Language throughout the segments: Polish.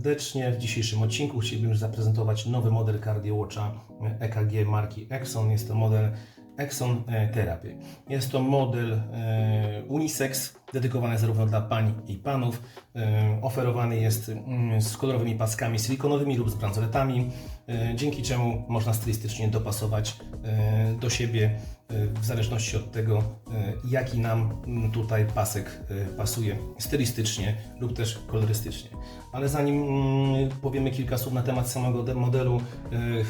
serdecznie. W dzisiejszym odcinku chcielibym zaprezentować nowy model CardioWatcha EKG marki Exxon. Jest to model Exxon e, Therapy. Jest to model e, unisex, dedykowany zarówno dla pań i panów. E, Oferowany jest mm, z kolorowymi paskami silikonowymi lub z bransoletami, e, dzięki czemu można stylistycznie dopasować e, do siebie w zależności od tego, jaki nam mm, tutaj pasek pasuje stylistycznie lub też kolorystycznie. Ale zanim mm, powiemy kilka słów na temat samego de- modelu,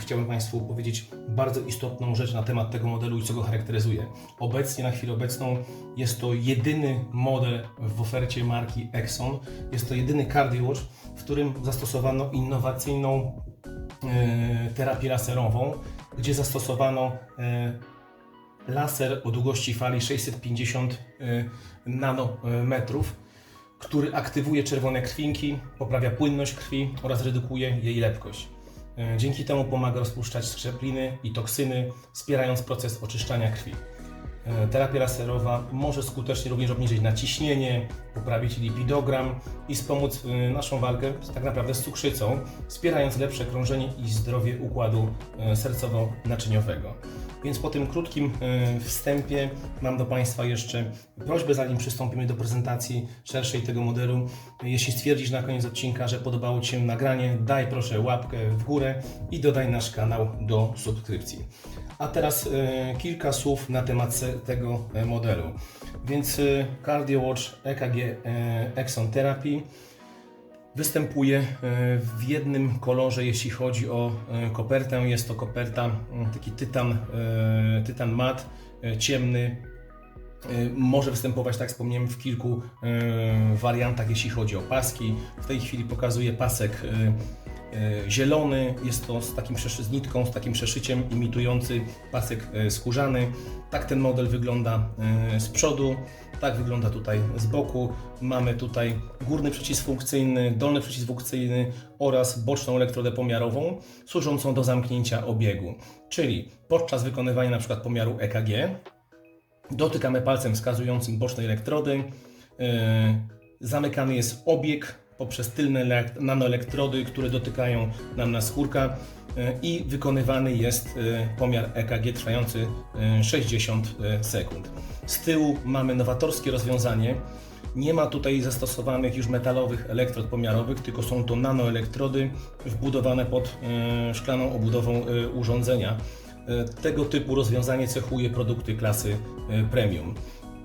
chciałbym Państwu powiedzieć bardzo istotną rzecz na temat tego modelu i co go charakteryzuje. Obecnie, na chwilę obecną, jest to jedyny model w ofercie marki Exxon. Jest to jedyny CardioWatch, w którym zastosowano innowacyjną e, terapię laserową, gdzie zastosowano e, laser o długości fali 650 e, nanometrów, który aktywuje czerwone krwinki, poprawia płynność krwi oraz redukuje jej lepkość. Dzięki temu pomaga rozpuszczać skrzepliny i toksyny, wspierając proces oczyszczania krwi. E, Terapia laserowa może skutecznie również obniżyć naciśnienie, poprawić lipidogram i wspomóc e, naszą walkę tak naprawdę z cukrzycą, wspierając lepsze krążenie i zdrowie układu e, sercowo-naczyniowego. Więc po tym krótkim wstępie mam do Państwa jeszcze prośbę, zanim przystąpimy do prezentacji szerszej tego modelu. Jeśli stwierdzisz na koniec odcinka, że podobało Ci się nagranie, daj proszę łapkę w górę i dodaj nasz kanał do subskrypcji. A teraz e, kilka słów na temat tego e, modelu. Więc e, CardioWatch EKG e, Exxon Therapy występuje w jednym kolorze, jeśli chodzi o kopertę. Jest to koperta mm, taki tytan, tytan mat, ciemny. Może występować, tak wspomniałem, w kilku wariantach, jeśli chodzi o paski. W tej chwili pokazuję pasek zielony. Jest to z takim z nitką, z takim przeszyciem imitujący pasek e, skórzany. Tak ten model wygląda e, z przodu. Tak wygląda tutaj z boku. Mamy tutaj górny przycisk funkcyjny, dolny przycisk funkcyjny oraz boczną elektrodę pomiarową służącą do zamknięcia obiegu. Czyli podczas wykonywania np. pomiaru EKG dotykamy palcem wskazującym bocznej elektrody. Zamykany jest obieg poprzez tylne elek- nanoelektrody, które dotykają nam na skórka yy, i wykonywany jest yy, pomiar EKG trwający yy, 60 sekund. Z tyłu mamy nowatorskie rozwiązanie. Nie ma tutaj zastosowanych już metalowych elektrod pomiarowych, tylko są to nanoelektrody wbudowane pod szklaną obudową urządzenia. E, Tego typu rozwiązanie cechuje produkty klasy e, premium.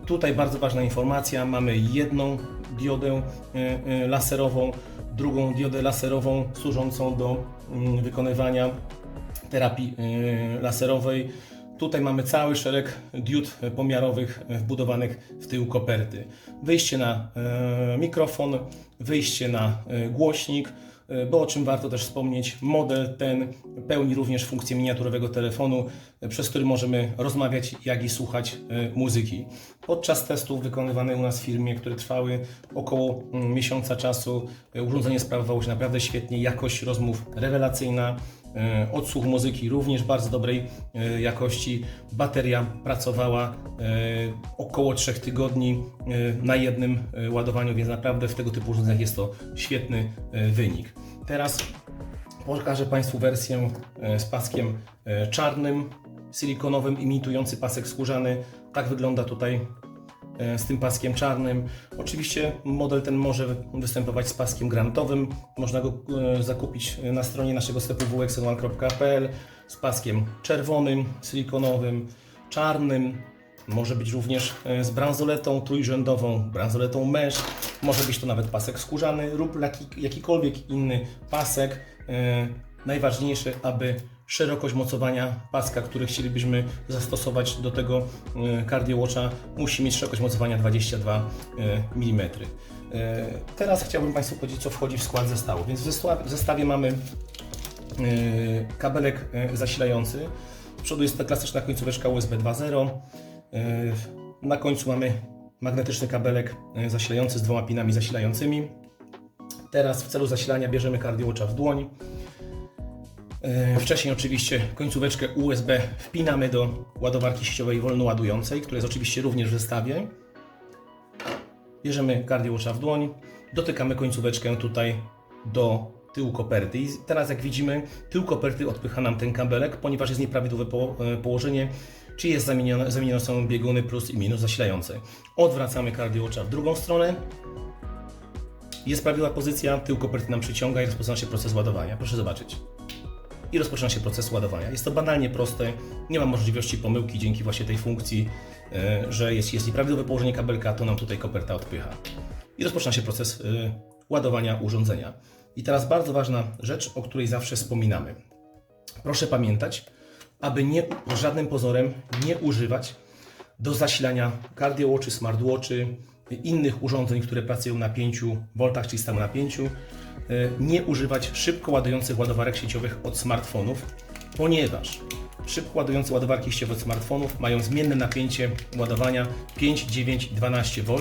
Tutaj bardzo ważna informacja: mamy jedną diodę e, e, laserową, drugą diodę laserową służącą do mm, wykonywania terapii e, laserowej. Tutaj mamy cały szereg diod pomiarowych wbudowanych w tył koperty. Wyjście na mikrofon, wyjście na głośnik, bo o czym warto też wspomnieć, model ten pełni również funkcję miniaturowego telefonu, e, przez który możemy rozmawiać, jak i słuchać e, muzyki. Podczas testów wykonywanych u nas w firmie, które trwały około mm, miesiąca czasu, e, urządzenie sprawowało się naprawdę świetnie, jakość rozmów rewelacyjna, e, odsłuch muzyki również bardzo dobrej e, jakości. Bateria pracowała e, około 3 tygodni e, na jednym e, ładowaniu, więc naprawdę w tego typu urządzeniach jest to świetny e, wynik. Teraz pokażę Państwu wersję e, z paskiem e, czarnym, silikonowym, imitujący pasek skórzany. Tak wygląda tutaj e, z tym paskiem czarnym. Oczywiście model ten może występować z paskiem granatowym. Można go e, zakupić na stronie naszego sklepu wxn1.pl z paskiem czerwonym, silikonowym, czarnym. Może być również e, z bransoletą trójrzędową, bransoletą mesh. Może być to nawet pasek skórzany lub jaki, jakikolwiek inny pasek. E, Najważniejsze, aby szerokość mocowania paska, który chcielibyśmy zastosować do tego e, CardioWatcha, musi mieć szerokość mocowania 22 mm. E, Teraz chciałbym Państwu powiedzieć, co wchodzi w skład zestawu. Więc w zesta- w zestawie mamy e, kabelek e, zasilający. Z przodu jest ta klasyczna końcóweczka USB 2.0. E, Na końcu mamy magnetyczny kabelek e, zasilający z dwoma pinami zasilającymi. Teraz w celu zasilania bierzemy CardioWatcha w dłoń. E, Wcześniej oczywiście końcóweczkę USB wpinamy do ładowarki sieciowej wolnoładującej, która jest oczywiście również w zestawie. Bierzemy CardioWatcha w dłoń, dotykamy końcóweczkę tutaj do tyłu koperty. I teraz jak widzimy, tył koperty odpycha nam ten kabelek, ponieważ jest nieprawidłowe po, e, położenie, czy jest zamienione, zamienione są bieguny plus i minus zasilające. Odwracamy kardiocza w drugą stronę. Jest prawidłowa pozycja, tył koperty nam przyciąga i rozpoczyna się proces ładowania. Proszę zobaczyć. I rozpoczyna się proces ładowania. Jest to banalnie proste, nie ma możliwości pomyłki dzięki właśnie tej funkcji, e, że jest, jest nieprawidłowe położenie kabelka, to nam tutaj koperta odpycha. I rozpoczyna się proces e, ładowania urządzenia. I teraz bardzo ważna rzecz, o której zawsze wspominamy. Proszę pamiętać, aby nie, żadnym pozorem nie używać do zasilania CardioWatchy, smartwatchy, innych urządzeń, które pracują na 5 V, czyli stałym napięciu, nie używać szybko ładujących ładowarek sieciowych od smartfonów, ponieważ szybko ładujące ładowarki sieciowe od smartfonów mają zmienne napięcie ładowania 5, 9 i 12 V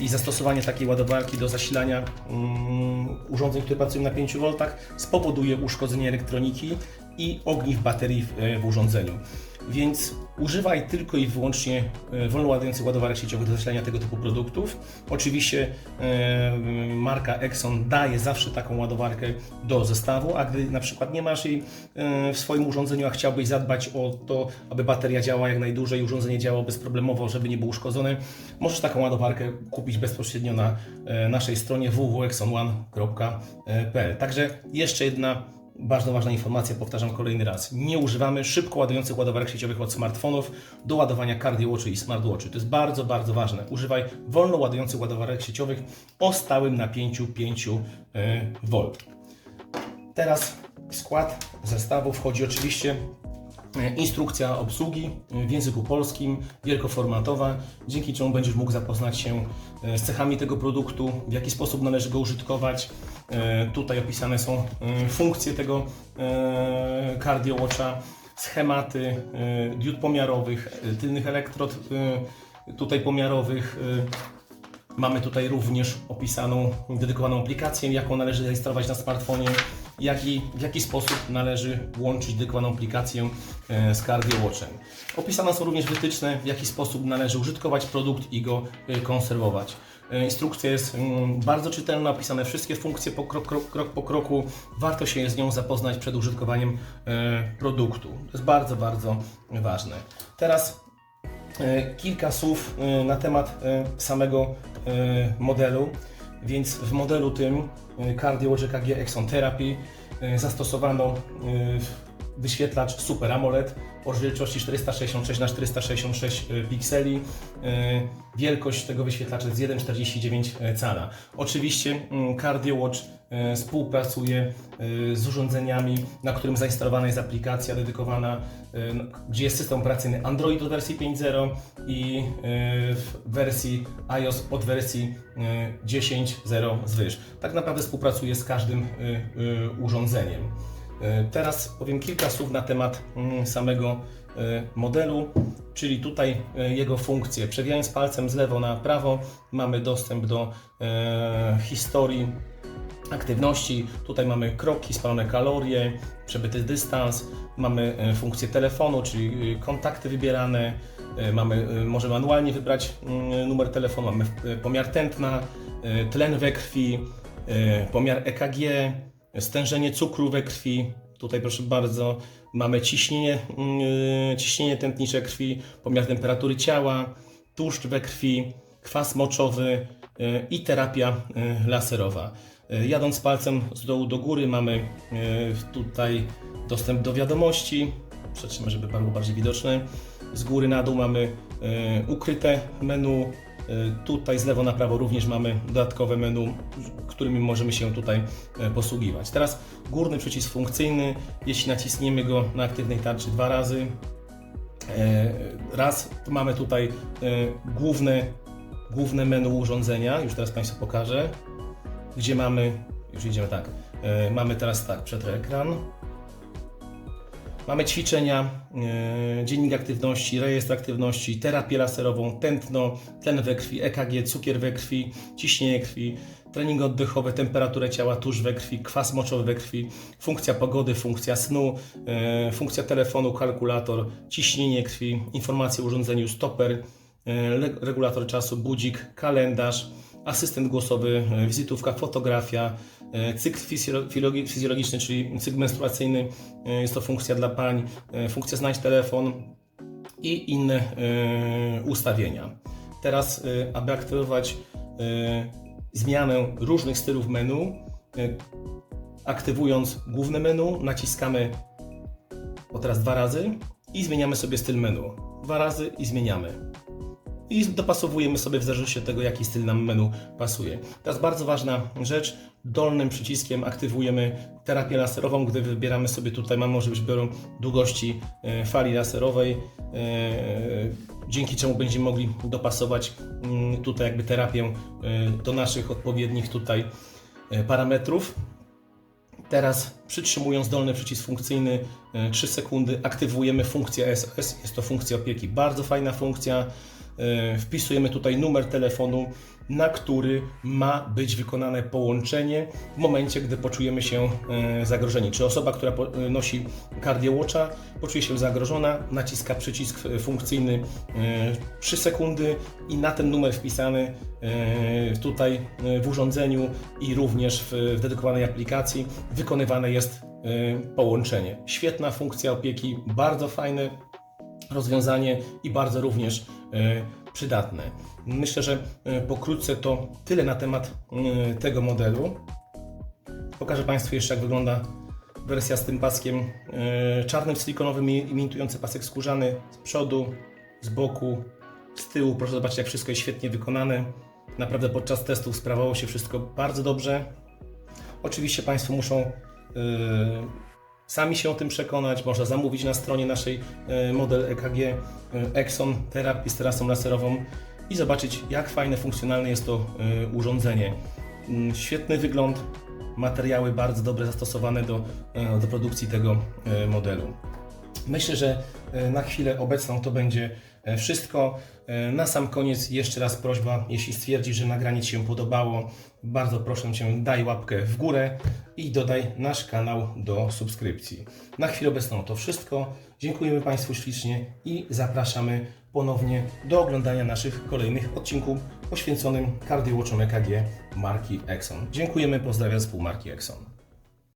i zastosowanie takiej ładowarki do zasilania mm, urządzeń, które pracują na 5 V spowoduje uszkodzenie elektroniki i ogniw baterii w, e, w urządzeniu. Więc używaj tylko i wyłącznie e, wolno ładujących ładowarek sieciowych do zasilania tego typu produktów. Oczywiście e, marka Exxon daje zawsze taką ładowarkę do zestawu, a gdy na przykład nie masz jej e, w swoim urządzeniu, a chciałbyś zadbać o to, aby bateria działała jak najdłużej, urządzenie działało bezproblemowo, żeby nie było uszkodzone, możesz taką ładowarkę kupić bezpośrednio na naszej stronie www.exxon1.pl. Także jeszcze jedna bardzo ważna informacja, powtarzam kolejny raz. Nie używamy szybko ładujących ładowarek sieciowych od smartfonów do ładowania CardioWatchy i smartwatchy. To jest bardzo, bardzo ważne. Używaj wolno ładujących ładowarek sieciowych o stałym napięciu 5 V. Teraz w skład zestawu wchodzi oczywiście e, instrukcja obsługi w języku polskim, wielkoformatowa, dzięki czemu będziesz mógł zapoznać się z cechami tego produktu, w jaki sposób należy go użytkować. E, Tutaj opisane są e, funkcje tego e, CardioWatcha, schematy e, diod pomiarowych, e, tylnych elektrod e, tutaj pomiarowych. e, Mamy tutaj również opisaną dedykowaną aplikację, jaką należy zainstalować na smartfonie, jak i w jaki sposób należy łączyć dedykowaną aplikację e, z CardioWatchem. Opisane są również wytyczne, w jaki sposób należy użytkować produkt i go e, konserwować. E, Instrukcja jest mm, bardzo czytelna, opisane wszystkie funkcje po krok, krok, krok po kroku. Warto się z nią zapoznać przed użytkowaniem produktu. To jest bardzo, bardzo ważne. Teraz kilka słów na temat samego modelu. Więc w modelu tym e, CardioWatch EKG Exon Therapy e, zastosowano e, wyświetlacz Super AMOLED o rozdzielczości 466 x 466 pikseli. E, Wielkość tego wyświetlacza jest 1,49 cala. Oczywiście mm, CardioWatch e, współpracuje e, z urządzeniami, na którym zainstalowana jest aplikacja dedykowana, e, gdzie jest system operacyjny Android od wersji 5.0 i e, w wersji iOS od wersji e, 10.0 zwyż. Tak naprawdę współpracuje z każdym e, e, urządzeniem. E, Teraz powiem kilka słów na temat mm, samego e, modelu, czyli tutaj e, jego funkcje. Przewijając palcem z lewo na prawo mamy dostęp do historii aktywności. Tutaj mamy kroki, spalone kalorie, przebyty dystans, mamy funkcję telefonu, czyli kontakty wybierane, mamy, e, możemy manualnie wybrać mm, numer telefonu, mamy pomiar tętna, tlen we krwi, pomiar EKG, stężenie cukru we krwi. Tutaj proszę bardzo, mamy ciśnienie, mm, ciśnienie tętnicze krwi, pomiar temperatury ciała, tłuszcz we krwi, kwas moczowy e, i terapia e, laserowa. Jadąc palcem z dołu do góry mamy tutaj dostęp do wiadomości. Przetrzymaj, żeby było bardziej widoczne. Z góry na dół mamy ukryte menu. E, Tutaj z lewo na prawo również mamy dodatkowe menu, którymi możemy się tutaj e, posługiwać. Teraz górny przycisk funkcyjny. Jeśli naciśniemy go na aktywnej tarczy dwa razy, E, Raz mamy tutaj główne, główne menu urządzenia, już teraz Państwu pokażę, gdzie mamy, już idziemy tak, mamy teraz tak, przed ekran. Mamy ćwiczenia, e, dziennik aktywności, rejestr aktywności, terapię laserową, tętno, tlen we krwi, EKG, cukier we krwi, ciśnienie krwi, treningi oddechowe, temperaturę ciała, tłuszcz we krwi, kwas moczowy we krwi, funkcja pogody, funkcja snu, e, funkcja telefonu, kalkulator, ciśnienie krwi, informacje o urządzeniu, stoper, e, regulator czasu, budzik, kalendarz, asystent głosowy, wizytówka, fotografia, cykl fizjolo- fizjologi- fizjologiczny, czyli cykl menstruacyjny, e, jest to funkcja dla pań, e, funkcja znajdź telefon i inne e, ustawienia. Teraz, e, aby aktywować e, zmianę różnych stylów menu, e, aktywując główne menu, naciskamy o teraz dwa razy i zmieniamy sobie styl menu. Dwa razy i zmieniamy. I dopasowujemy sobie w zależności od tego, jaki styl nam menu pasuje. Teraz bardzo ważna rzecz. Dolnym przyciskiem aktywujemy terapię laserową, gdy wybieramy sobie tutaj, mamy możliwość wyboru długości e, fali laserowej, e, dzięki czemu będziemy mogli dopasować mm, tutaj jakby terapię e, do naszych odpowiednich tutaj parametrów. Teraz przytrzymując dolny przycisk funkcyjny e, 3 sekundy aktywujemy funkcję SOS. Jest to funkcja opieki. Bardzo fajna funkcja. E, Wpisujemy tutaj numer telefonu, na który ma być wykonane połączenie w momencie, gdy poczujemy się e, zagrożeni. Czy osoba, która e, nosi CardioWatcha poczuje się zagrożona, naciska przycisk funkcyjny e, 3 sekundy i na ten numer wpisany tutaj w urządzeniu i również w, dedykowanej aplikacji wykonywane jest połączenie. Świetna funkcja opieki, bardzo fajne rozwiązanie i bardzo również e, przydatne. Myślę, że e, pokrótce to tyle na temat e, tego modelu. Pokażę Państwu jeszcze, jak wygląda wersja z tym paskiem czarnym, silikonowym, imitujący pasek skórzany z przodu, z boku, z tyłu. Proszę zobaczyć, jak wszystko jest świetnie wykonane. Naprawdę podczas testów sprawowało się wszystko bardzo dobrze. Oczywiście Państwo muszą sami się o tym przekonać. Można zamówić na stronie naszej e, model EKG e, Exxon terapii z terasą laserową i zobaczyć, jak fajne, funkcjonalne jest to e, urządzenie. Mm, Świetny wygląd, materiały bardzo dobre zastosowane do, do produkcji tego modelu. Myślę, że na chwilę obecną to będzie wszystko. E, Na sam koniec jeszcze raz prośba, jeśli stwierdzisz, że nagranie Ci się podobało, bardzo proszę Cię, daj łapkę w górę i dodaj nasz kanał do subskrypcji. Na chwilę obecną to wszystko. Dziękujemy Państwu ślicznie i zapraszamy ponownie do oglądania naszych kolejnych odcinków poświęconym kardiowatchom EKG marki Exxon. Dziękujemy, pozdrawiam z marki Exxon.